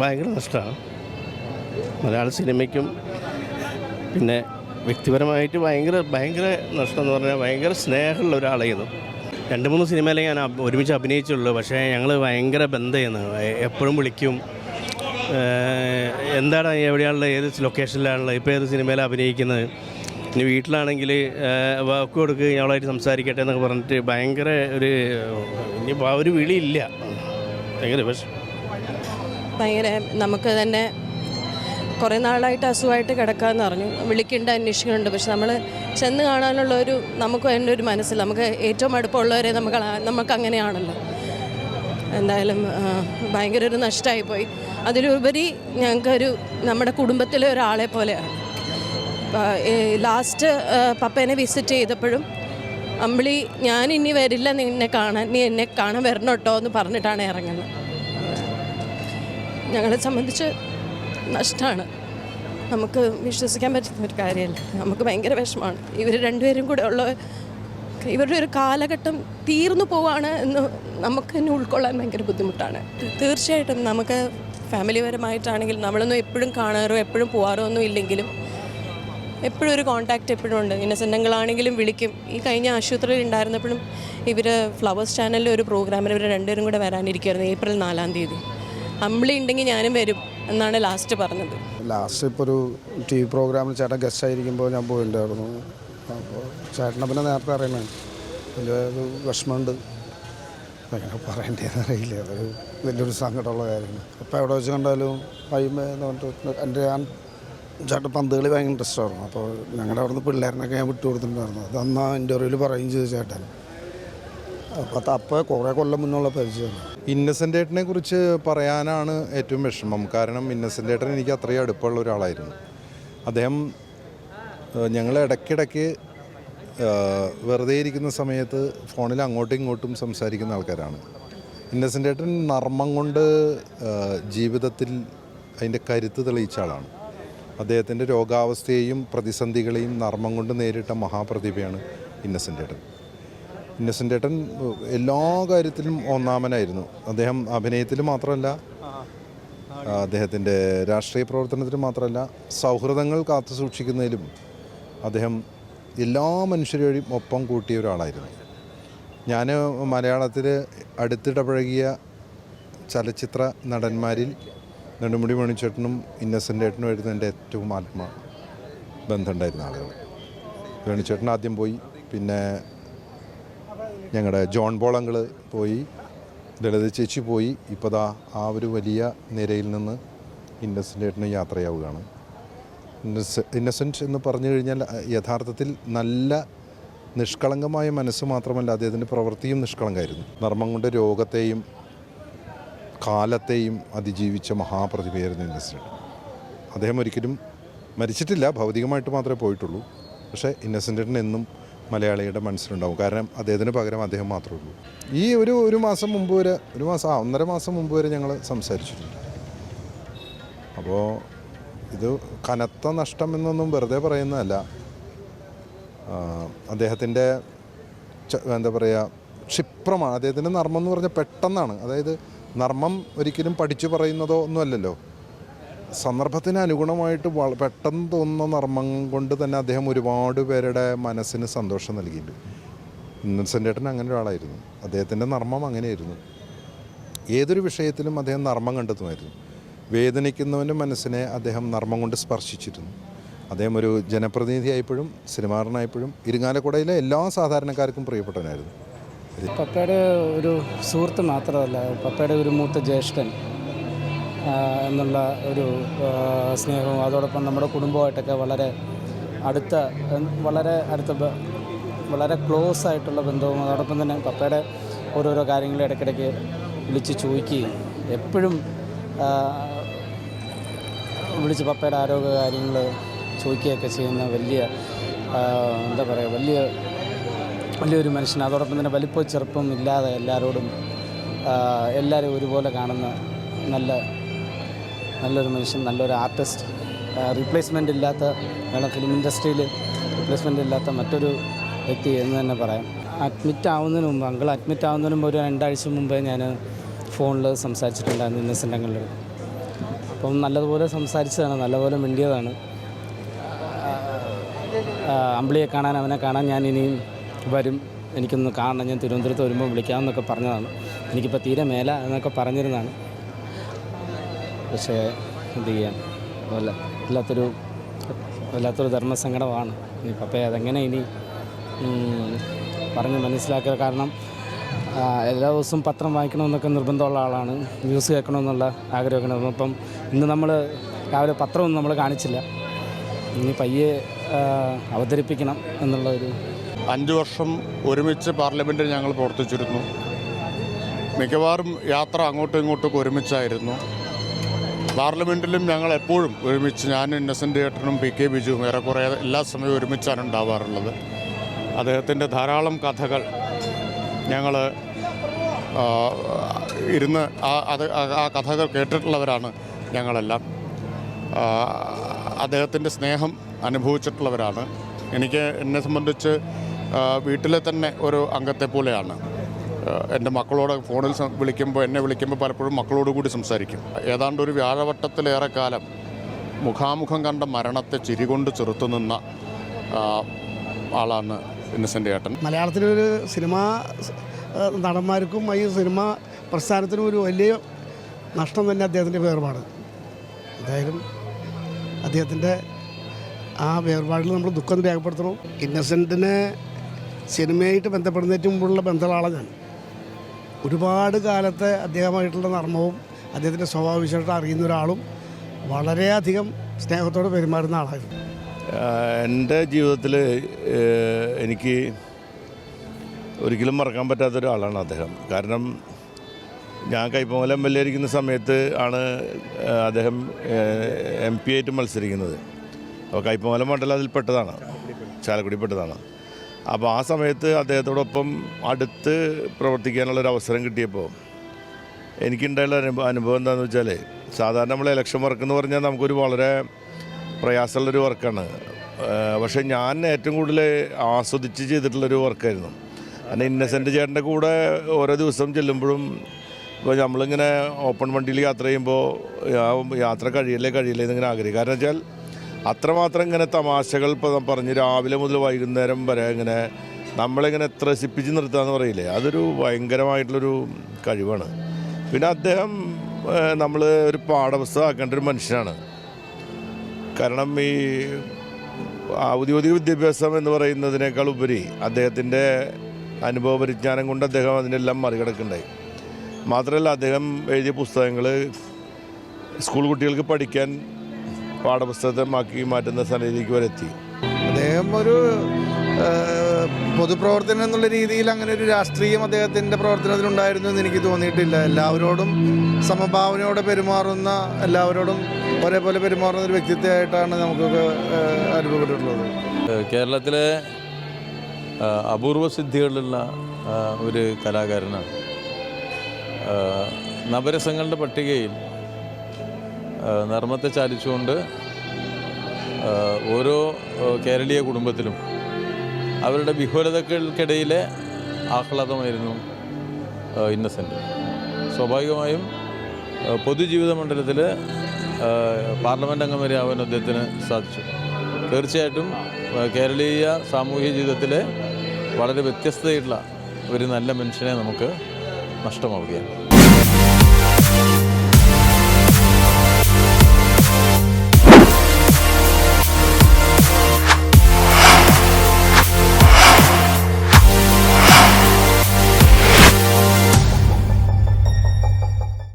ഭയങ്കര നഷ്ടമാണ്. മലയാള സിനിമയ്ക്കും പിന്നെ വ്യക്തിപരമായിട്ട് ഭയങ്കര ഭയങ്കര നഷ്ടം എന്ന് പറഞ്ഞാൽ ഭയങ്കര സ്നേഹമുള്ള ഒരാളായിരുന്നു. രണ്ട് മൂന്ന് സിനിമയിലേ ഞാൻ ഒരുമിച്ച് അഭിനയിച്ചുള്ളൂ. പക്ഷേ ഞങ്ങൾ ഭയങ്കര ബന്ധമായിരുന്നു. എപ്പോഴും വിളിക്കും. എന്താണ് എവിടെയാണുള്ളത്? ഏത് ലൊക്കേഷനിലാണുള്ളത്? ഇപ്പോൾ ഏത് സിനിമയിലാണ് അഭിനയിക്കുന്നത്? ഇനി വീട്ടിലാണെങ്കിൽ വാക്ക് കൊടുക്കുക ഞങ്ങളായിട്ട് സംസാരിക്കട്ടെ എന്നൊക്കെ പറഞ്ഞിട്ട് ഭയങ്കര ഒരു ഇനിയിപ്പോൾ ആ ഒരു വിളിയില്ല. ഭയങ്കര പക്ഷേ ഭയങ്കര നമുക്ക് തന്നെ കുറേ നാളായിട്ട് അസുഖമായിട്ട് കിടക്കാമെന്ന് പറഞ്ഞു വിളിക്കേണ്ട അന്വേഷിക്കുന്നുണ്ട് പക്ഷെ നമ്മൾ ചെന്ന് കാണാനുള്ള ഒരു നമുക്ക് എന്റെ ഒരു മനസ്സിൽ നമുക്ക് ഏറ്റവും അടുപ്പമുള്ളവരെ നമുക്ക് നമുക്ക് അങ്ങനെയാണല്ലോ. എന്തായാലും ഭയങ്കര ഒരു നഷ്ടമായിപ്പോയി അതിലുപരി ഞങ്ങൾക്കൊരു നമ്മുടെ കുടുംബത്തിലെ ഒരാളെ പോലെയാണ്. ലാസ്റ്റ് പപ്പേനെ വിസിറ്റ് ചെയ്തപ്പോഴും അമ്പിളി ഞാൻ ഇനി വരില്ല നിന്നെ കാണാൻ നീ എന്നെ കാണാൻ വരണം കേട്ടോ എന്ന് പറഞ്ഞിട്ടാണ് ഇറങ്ങുന്നത്. ഞങ്ങളെ സംബന്ധിച്ച് നഷ്ടമാണ് നമുക്ക് വിശ്വസിക്കാൻ പറ്റുന്ന ഒരു കാര്യമല്ല. നമുക്ക് ഭയങ്കര വിഷമമാണ്. ഇവർ രണ്ടുപേരും കൂടെ ഉള്ള ഇവരുടെ ഒരു കാലഘട്ടം തീർന്നു പോവാണ് എന്ന് നമുക്ക് തന്നെ ഉൾക്കൊള്ളാൻ ഭയങ്കര ബുദ്ധിമുട്ടാണ്. തീർച്ചയായിട്ടും നമുക്ക് ഫാമിലി ഫാമിലിപരമായിട്ടാണെങ്കിൽ നമ്മളൊന്നും എപ്പോഴും കാണാറോ എപ്പോഴും പോകാറോ ഒന്നും ഇല്ലെങ്കിലും എപ്പോഴും ഒരു കോണ്ടാക്റ്റ് എപ്പോഴും ഉണ്ട്. ഇന്നസെന്റങ്ങളാണെങ്കിലും വിളിക്കും. ഈ കഴിഞ്ഞ ആശുപത്രിയിൽ ഉണ്ടായിരുന്നപ്പോഴും ഇവർ ഫ്ലവേഴ്സ് ചാനലിൽ ഒരു പ്രോഗ്രാമിൽ ഇവർ രണ്ടുപേരും കൂടെ വരാനിരിക്കുമായിരുന്നു ഏപ്രിൽ നാലാം തീയതി. അമ്പിളി ഉണ്ടെങ്കിൽ ഞാനും വരും എന്നാണ് ലാസ്റ്റ് പറഞ്ഞത്. ലാസ്റ്റ് ഇപ്പോൾ ഒരു ടി വി പ്രോഗ്രാമിൽ ചേട്ടൻ ഗസ്റ്റ് ആയിരിക്കുമ്പോൾ ഞാൻ പോയിട്ടുണ്ടായിരുന്നു അപ്പോൾ ചേട്ടനെ പിന്നെ നേരത്തെ അറിയണേ. വലിയൊരു വിഷമമുണ്ട്. എങ്ങനെ പറയേണ്ടതെന്ന് അറിയില്ല. അതൊരു വലിയൊരു സങ്കടമുള്ള കാര്യമാണ്. അപ്പോൾ എവിടെ വെച്ച് കണ്ടാലും പയ്യമ്മ എന്ന് പറഞ്ഞിട്ട് എന്റെ ഞാൻ ചേട്ടൻ പന്ത് കളി ഭയങ്കര ഇൻട്രസ്റ്റ് ആയിരുന്നു. അപ്പോൾ ഞങ്ങളുടെ അവിടുന്ന് പിള്ളേരിനൊക്കെ ഞാൻ വിട്ടു കൊടുത്തിട്ടുണ്ടായിരുന്നു അത് അന്ന് ആ ഇന്റർവ്യൂവിൽ പറയുകയും ചെയ്തു ചേട്ടൻ. അപ്പോൾ അപ്പോൾ കുറേ കൊല്ലം മുന്നുള്ള പരിചയമാണ്. ഇന്നസെന്റ് ഏട്ടനെ കുറിച്ച് പറയാനാണ് ഏറ്റവും വിഷമം. കാരണം ഇന്നസെന്റ് ഏട്ടൻ എനിക്ക് അത്രയും അടുപ്പമുള്ള ഒരാളായിരുന്നു. അദ്ദേഹം ഞങ്ങൾ ഇടയ്ക്കിടയ്ക്ക് വെറുതെ ഇരിക്കുന്ന സമയത്ത് ഫോണിൽ അങ്ങോട്ടും ഇങ്ങോട്ടും സംസാരിക്കുന്ന ആൾക്കാരാണ്. ഇന്നസെന്റ് ഏട്ടൻ നർമ്മം കൊണ്ട് ജീവിതത്തിൽ അതിന്റെ കരുത്ത് തെളിയിച്ച ആളാണ്. അദ്ദേഹത്തിന്റെ രോഗാവസ്ഥയെയും പ്രതിസന്ധികളെയും നർമ്മം കൊണ്ട് നേരിട്ട മഹാപ്രതിഭയാണ് ഇന്നസെന്റ് ഏട്ടൻ. ഇന്നസെന്റ് ഏട്ടൻ എല്ലാ കാര്യത്തിലും ഒന്നാമനായിരുന്നു. അദ്ദേഹം അഭിനയത്തിൽ മാത്രമല്ല അദ്ദേഹത്തിന്റെ രാഷ്ട്രീയ പ്രവർത്തനത്തിൽ മാത്രമല്ല സൗഹൃദങ്ങൾ കാത്തു സൂക്ഷിക്കുന്നതിലും അദ്ദേഹം എല്ലാ മനുഷ്യരെയും ഒപ്പം കൂട്ടിയ ഒരാളായിരുന്നു. ഞാൻ മലയാളത്തിൽ അടുത്തിടപഴകിയ ചലച്ചിത്ര നടന്മാരിൽ നെടുമുടി മണിച്ചേട്ടനും ഇന്നസെന്റ് ഏട്ടനുമായിരുന്നു എന്റെ ഏറ്റവും ആത്മ ബന്ധമുണ്ടായിരുന്ന ആളുകൾ. വേണിച്ചേട്ടൻ ആദ്യം പോയി പിന്നെ ഞങ്ങളുടെ ജോൺ ബോളങ്ങൾ പോയി ലളിത ചേച്ചി പോയി ഇപ്പോൾ ദാ ആ ഒരു വലിയ നിരയിൽ നിന്ന് ഇന്നസെന്റ് ഏട്ടന് യാത്രയാവുകയാണ്. ഇന്നസെ ഇന്നസെന്റ് എന്ന് പറഞ്ഞു കഴിഞ്ഞാൽ യഥാർത്ഥത്തിൽ നല്ല നിഷ്കളങ്കമായ മനസ്സ് മാത്രമല്ല അദ്ദേഹത്തിന്റെ പ്രവൃത്തിയും നിഷ്കളങ്കമായിരുന്നു. നർമ്മം കൊണ്ട് രോഗത്തെയും കാലത്തെയും അതിജീവിച്ച മഹാപ്രതിഭയായിരുന്നു ഇന്നസെന്റ് അദ്ദേഹം ഒരിക്കലും മരിച്ചിട്ടില്ല ഭൗതികമായിട്ട് മാത്രമേ പോയിട്ടുള്ളൂ. പക്ഷേ ഇന്നസെന്റിന് എന്നും മലയാളിയുടെ മനസ്സിലുണ്ടാവും. കാരണം അദ്ദേഹത്തിന് പകരം അദ്ദേഹം മാത്രമേ ഉള്ളൂ. ഈ ഒരു ഒരു മാസം മുമ്പ് വരെ ഒരു മാസം ആ ഒന്നര മാസം മുമ്പ് വരെ ഞങ്ങൾ സംസാരിച്ചിട്ടുണ്ട്. അപ്പോൾ ഇത് കനത്ത നഷ്ടം എന്നൊന്നും വെറുതെ പറയുന്നതല്ല. അദ്ദേഹത്തിന്റെ എന്താ പറയുക ക്ഷിപ്രമാണ്. അദ്ദേഹത്തിന്റെ നർമ്മം എന്ന് പറഞ്ഞാൽ പെട്ടെന്നാണ്. അതായത് നർമ്മം ഒരിക്കലും പഠിച്ചു പറയുന്നതോ ഒന്നുമല്ലല്ലോ സന്ദർഭത്തിന് അനുഗുണമായിട്ട് പെട്ടെന്ന് തോന്നുന്ന നർമ്മം കൊണ്ട് തന്നെ അദ്ദേഹം ഒരുപാട് പേരുടെ മനസ്സിന് സന്തോഷം നൽകിയിട്ടുണ്ട്. ഇന്നസെന്റ് ഏട്ടൻ അങ്ങനെ ഒരാളായിരുന്നു. അദ്ദേഹത്തിന്റെ നർമ്മം അങ്ങനെയായിരുന്നു. ഏതൊരു വിഷയത്തിലും അദ്ദേഹം നർമ്മം കണ്ടെത്തുമായിരുന്നു. വേദനിക്കുന്നവന്റെ മനസ്സിനെ അദ്ദേഹം നർമ്മം കൊണ്ട് സ്പർശിച്ചിരുന്നു. അദ്ദേഹം ഒരു ജനപ്രതിനിധിയായപ്പോഴും സിനിമാറിനായപ്പോഴും ഇരുങ്ങാലക്കുടയിലെ എല്ലാ സാധാരണക്കാർക്കും പ്രിയപ്പെട്ടവനായിരുന്നു. പപ്പയുടെ ഒരു സുഹൃത്ത് മാത്രമല്ല പപ്പയുടെ ഒരു മൂത്ത ജ്യേഷ്ഠൻ. എന്നുള്ള ഒരു സ്നേഹവും അതോടൊപ്പം നമ്മുടെ കുടുംബമായിട്ടൊക്കെ വളരെ അടുത്ത വളരെ അടുത്ത വളരെ ക്ലോസ് ആയിട്ടുള്ള ബന്ധവും അതോടൊപ്പം തന്നെ പപ്പയുടെ ഓരോരോ കാര്യങ്ങൾ ഇടയ്ക്കിടയ്ക്ക് വിളിച്ച് ചോദിക്കുകയും എപ്പോഴും വിളിച്ച് പപ്പയുടെ ആരോഗ്യ കാര്യങ്ങൾ ചോദിക്കുകയൊക്കെ ചെയ്യുന്ന വലിയ എന്താ പറയുക വലിയ വലിയൊരു മനുഷ്യൻ. അതോടൊപ്പം തന്നെ വലിപ്പ ചെറുപ്പം ഇല്ലാതെ എല്ലാവരോടും എല്ലാവരും ഒരുപോലെ കാണുന്ന നല്ല നല്ലൊരു മനുഷ്യൻ നല്ലൊരു ആർട്ടിസ്റ്റ് റീപ്ലേസ്മെന്റ് ഇല്ലാത്ത വേണം ഫിലിം ഇൻഡസ്ട്രിയിൽ റീപ്ലേസ്മെന്റ് ഇല്ലാത്ത മറ്റൊരു വ്യക്തി എന്ന് തന്നെ പറയാം. അഡ്മിറ്റ് ആവുന്നതിന് മുമ്പ് അങ്കിൾ അഡ്മിറ്റ് ആവുന്നതിന് മുമ്പ് ഒരു രണ്ടാഴ്ച മുമ്പേ ഞാൻ ഫോണിൽ സംസാരിച്ചിട്ടുണ്ടായിരുന്നു ഇന്നസെന്റ് അങ്കിളുടെ അപ്പം നല്ലതുപോലെ സംസാരിച്ചതാണ് നല്ലപോലെ മിണ്ടിയതാണ്. അമ്പിളിയെ കാണാൻ അവനെ കാണാൻ ഞാൻ ഇനിയും വരും. എനിക്കൊന്ന് കാണണം ഞാൻ തിരുവനന്തപുരത്ത് വരുമ്പോൾ വിളിക്കാമെന്നൊക്കെ പറഞ്ഞതാണ്. എനിക്കിപ്പോൾ തീരെ മേല എന്നൊക്കെ പറഞ്ഞിരുന്നതാണ്. പക്ഷേ എന്ത് ചെയ്യാൻ? വല്ല വല്ലാത്തൊരു വല്ലാത്തൊരു ധർമ്മസങ്കടമാണ്. ഇനി പപ്പയെ അതെങ്ങനെ ഇനി പറഞ്ഞ് മനസ്സിലാക്കുക? കാരണം എല്ലാ ദിവസവും പത്രം വായിക്കണമെന്നൊക്കെ നിർബന്ധമുള്ള ആളാണ്. ന്യൂസ് കേൾക്കണമെന്നുള്ള ആഗ്രഹമൊക്കെ അപ്പം ഇന്ന് നമ്മൾ രാവിലെ പത്രമൊന്നും നമ്മൾ കാണിച്ചില്ല. ഇനി പയ്യെ അവതരിപ്പിക്കണം എന്നുള്ള ഒരു അഞ്ച് വർഷം ഒരുമിച്ച് പാർലമെന്റിൽ ഞങ്ങൾ പ്രവർത്തിച്ചിരുന്നു. മിക്കവാറും യാത്ര അങ്ങോട്ടും ഇങ്ങോട്ടും ഒരുമിച്ചായിരുന്നു. പാർലമെന്റിലും ഞങ്ങൾ എപ്പോഴും ഒരുമിച്ച് ഞാൻ ഇന്നസെന്റ് ഏട്ടനും പി കെ ബിജുവും ഏറെക്കുറെ എല്ലാ സമയവും ഒരുമിച്ചാണ് ഉണ്ടാവാറുള്ളത്. അദ്ദേഹത്തിന്റെ ധാരാളം കഥകൾ ഞങ്ങൾ ഇരുന്ന് ആ അത് ആ- കഥകൾ കേട്ടിട്ടുള്ളവരാണ് ഞങ്ങളെല്ലാം. അദ്ദേഹത്തിന്റെ സ്നേഹം അനുഭവിച്ചിട്ടുള്ളവരാണ്. എനിക്ക് എന്നെ സംബന്ധിച്ച് വീട്ടിലെ തന്നെ ഒരു അംഗത്തെ പോലെയാണ് എന്റെ മക്കളോട് ഫോണിൽ വിളിക്കുമ്പോൾ എന്നെ വിളിക്കുമ്പോൾ പലപ്പോഴും മക്കളോട് കൂടി സംസാരിക്കും. ഏതാണ്ട് ഒരു വ്യാഴവട്ടത്തിലേറെ കാലം മുഖാമുഖം കണ്ട മരണത്തെ ചിരികൊണ്ട് ചെറുത്തു നിന്ന ആളാണ് ഇന്നസെന്റ് ഏട്ടൻ. മലയാളത്തിലൊരു സിനിമ നടന്മാർക്കും ഈ സിനിമ പ്രസ്ഥാനത്തിനും ഒരു വലിയ നഷ്ടം തന്നെ അദ്ദേഹത്തിന്റെ വേർപാട്. എന്തായാലും അദ്ദേഹത്തിന്റെ ആ വേർപാടിൽ നമ്മൾ ദുഃഖം രേഖപ്പെടുത്തണം. ഇന്നസെന്റിനെ സിനിമയായിട്ട് ബന്ധപ്പെടുന്നതിന് മുമ്പുള്ള ബന്ധമുള്ള ഞാൻ. ഒരുപാട് കാലത്തെ അദ്ദേഹമായിട്ടുള്ള നർമ്മവും അദ്ദേഹത്തിന്റെ സ്വഭാവ വിശേഷം അറിയുന്ന ഒരാളും വളരെയധികം സ്നേഹത്തോടെ പെരുമാറുന്ന ആളായിരുന്നു. എന്റെ ജീവിതത്തിൽ എനിക്ക് ഒരിക്കലും മറക്കാൻ പറ്റാത്ത ഒരാളാണ് അദ്ദേഹം. കാരണം ഞാൻ കൈപ്പൊങ്ങൽ എം സമയത്ത് ആണ് അദ്ദേഹം എം പി ആയിട്ട് മത്സരിക്കുന്നത്. അപ്പോൾ കൈപ്പൊങ്ങലം മണ്ഡലം അതിൽ പെട്ടതാണ് ചാലക്കുടി പെട്ടതാണ്. അപ്പോൾ ആ സമയത്ത് അദ്ദേഹത്തോടൊപ്പം അടുത്ത് പ്രവർത്തിക്കാനുള്ള ഒരു അവസരം കിട്ടിയപ്പോൾ എനിക്കുണ്ടായുള്ള അനുഭവം അനുഭവം എന്താണെന്ന് വെച്ചാൽ സാധാരണ നമ്മൾ ഇലക്ഷൻ വർക്ക് എന്ന് പറഞ്ഞാൽ നമുക്കൊരു വളരെ പ്രയാസമുള്ളൊരു വർക്കാണ് പക്ഷേ ഞാൻ ഏറ്റവും കൂടുതൽ ആസ്വദിച്ച് ചെയ്തിട്ടുള്ളൊരു വർക്കായിരുന്നു കാരണം ഇന്നസെന്റ് ചേട്ടന്റെ കൂടെ ഓരോ ദിവസം ചെല്ലുമ്പോഴും ഇപ്പോൾ നമ്മളിങ്ങനെ ഓപ്പൺ വണ്ടിയിൽ യാത്ര ചെയ്യുമ്പോൾ യാത്ര കഴിയില്ലേ കഴിയില്ലേ എന്നിങ്ങനെ ആഗ്രഹിക്കും. കാരണം വെച്ചാൽ അത്രമാത്രം ഇങ്ങനെ തമാശകൾ ഇപ്പം പറഞ്ഞ് രാവിലെ മുതൽ വൈകുന്നേരം വരെ ഇങ്ങനെ നമ്മളിങ്ങനെ ത്രസിപ്പിച്ച് നിർത്തുക പറയില്ലേ? അതൊരു ഭയങ്കരമായിട്ടുള്ളൊരു കഴിവാണ്. പിന്നെ അദ്ദേഹം നമ്മൾ ഒരു പാഠപുസ്തകമാക്കേണ്ട ഒരു മനുഷ്യനാണ്. കാരണം ഈ ഔദ്യോഗിക വിദ്യാഭ്യാസം എന്ന് പറയുന്നതിനേക്കാൾ ഉപരി അദ്ദേഹത്തിന്റെ അനുഭവ പരിജ്ഞാനം കൊണ്ട് അദ്ദേഹം അതിനെല്ലാം മറികടക്കുന്നുണ്ടായി. മാത്രമല്ല അദ്ദേഹം എഴുതിയ പുസ്തകങ്ങൾ സ്കൂൾ കുട്ടികൾക്ക് പഠിക്കാൻ പാഠപുസ്തകമാക്കി മാറ്റുന്ന സ്ഥലത്തേക്ക് വരെ എത്തി. അദ്ദേഹം ഒരു പൊതുപ്രവർത്തനം എന്നുള്ള രീതിയിൽ അങ്ങനെ ഒരു രാഷ്ട്രീയം അദ്ദേഹത്തിന്റെ പ്രവർത്തനത്തിലുണ്ടായിരുന്നു എന്ന് എനിക്ക് തോന്നിയിട്ടില്ല. എല്ലാവരോടും സമഭാവനയോടെ പെരുമാറുന്ന എല്ലാവരോടും ഒരേപോലെ പെരുമാറുന്ന ഒരു വ്യക്തിത്വമായിട്ടാണ് നമുക്കൊക്കെ അനുഭവപ്പെട്ടിട്ടുള്ളത്. കേരളത്തിലെ അപൂർവ സിദ്ധികളുള്ള ഒരു കലാകാരനാണ്. നവരസങ്ങളുടെ പട്ടികയിൽ നർമ്മത്തെ ചാലിച്ചുകൊണ്ട് ഓരോ കേരളീയ കുടുംബത്തിലും അവരുടെ വിഹുലതകൾക്കിടയിലെ ആഹ്ലാദമായിരുന്നു ഇന്നസെന്റ് സ്വാഭാവികമായും പൊതുജീവിത മണ്ഡലത്തിൽ പാർലമെന്റ് അംഗം വരെ ആവാൻ അദ്ദേഹത്തിന് സാധിച്ചു. തീർച്ചയായിട്ടും കേരളീയ സാമൂഹ്യ ജീവിതത്തിലെ വളരെ വ്യത്യസ്തതയുള്ള ഒരു നല്ല മനുഷ്യനെ നമുക്ക് നഷ്ടമാവുകയാണ്.